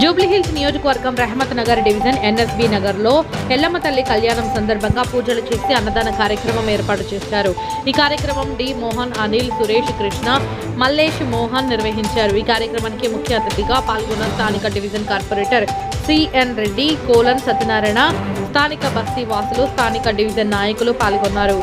నియోజకవర్గం Rahmat Nagar division NSB నగర్లో ఎల్లమ్మ తల్లి కళ్యాణం సందర్భంగా పూజలు చేసి అన్నదాన కార్యక్రమం ఏర్పాటు చేశారు. ఈ కార్యక్రమం డి మోహన్ అనిల్ సురేష్ కృష్ణ మల్లేష్ మోహన్ నిర్వహించారు. ఈ కార్యక్రమానికి ముఖ్య అతిథిగా పాల్గొన్న స్థానిక division corporator CN Reddy Kolan Satyanarayana స్థానిక బస్తీ వాసులు స్థానిక డివిజన్ నాయకులు పాల్గొన్నారు.